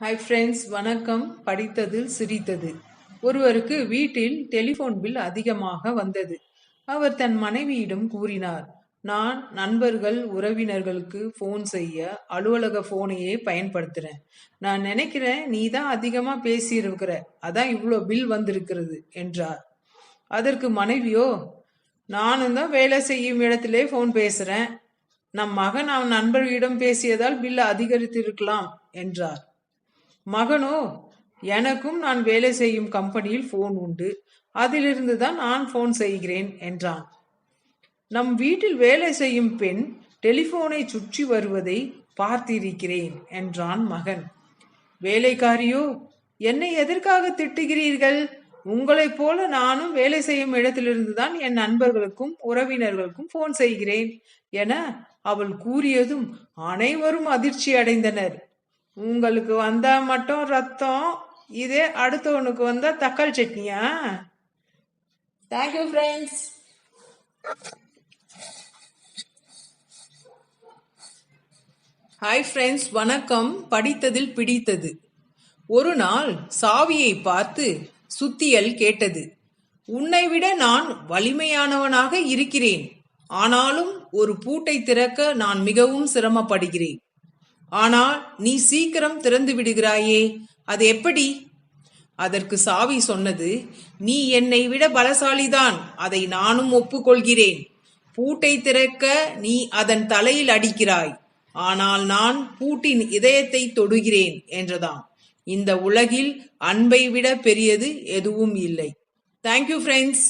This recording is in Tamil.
ஹாய் ஃப்ரெண்ட்ஸ் வணக்கம். படித்ததில் சிரித்தது. ஒருவருக்கு வீட்டில் டெலிஃபோன் பில் அதிகமாக வந்தது. அவர் தன் மனைவியிடம் கூறினார் நான் நண்பர்கள் உறவினர்களுக்கு ஃபோன் செய்ய அலுவலக ஃபோனையே பயன்படுத்துறேன். நான் நினைக்கிறேன் நீ தான் அதிகமாக பேசியிருக்கிற. அதான் இவ்வளோ பில் வந்திருக்கிறது என்றார். அதற்கு மனைவியோ நானும் தான் வேலை செய்யும் இடத்திலே ஃபோன் பேசுகிறேன் நம் மகன் அவன் நண்பர்களிடம் பேசியதால் பில் அதிகரித்திருக்கலாம் என்றார். மகனோ எனக்கும் நான் வேலை செய்யும் கம்பெனியில் ஃபோன் உண்டு. அதிலிருந்து தான் நான் ஃபோன் செய்கிறேன் என்றான். நம் வீட்டில் வேலை செய்யும் பெண் டெலிபோனை சுற்றி வருவதை பார்த்திருக்கிறேன் என்றான் மகன். வேலைக்காரியோ என்னை எதற்காக திட்டுகிறீர்கள்? உங்களைப் போல நானும் வேலை செய்யும் இடத்திலிருந்து தான் என் நண்பர்களுக்கும் உறவினர்களுக்கும் போன் செய்கிறேன் என அவள் கூறியதும் அனைவரும் அதிர்ச்சி அடைந்தனர் உங்களுக்கு வந்தா மட்டும் ரத்தம் இதே அடுத்தவனுக்கு வந்தா தக்காளி சட்னியா? தேங்க்யூ ஃப்ரெண்ட்ஸ் ஹாய் ஃப்ரெண்ட்ஸ் வணக்கம். படித்ததில் பிடித்தது. ஒரு நாள் சாவியை பார்த்து சுத்தியல் கேட்டது. உன்னை விட நான் வலிமையானவனாக இருக்கிறேன். ஆனாலும் ஒரு பூட்டை திறக்க நான் மிகவும் சிரமப்படுகிறேன். ஆனால் நீ சீக்கிரம் திறந்து விடுகிறாயே. அது எப்படி? அதற்கு சாவி சொன்னது நீ என்னை விட பலசாலிதான் அதை நானும் ஒப்புக்கொள்கிறேன். பூட்டை திறக்க நீ அதன் தலையில் அடிக்கிறாய். ஆனால் நான் பூட்டின் இதயத்தை தொடுகிறேன் என்றதாம். இந்த உலகில் அன்பை விட பெரியது எதுவும் இல்லை. Thank you friends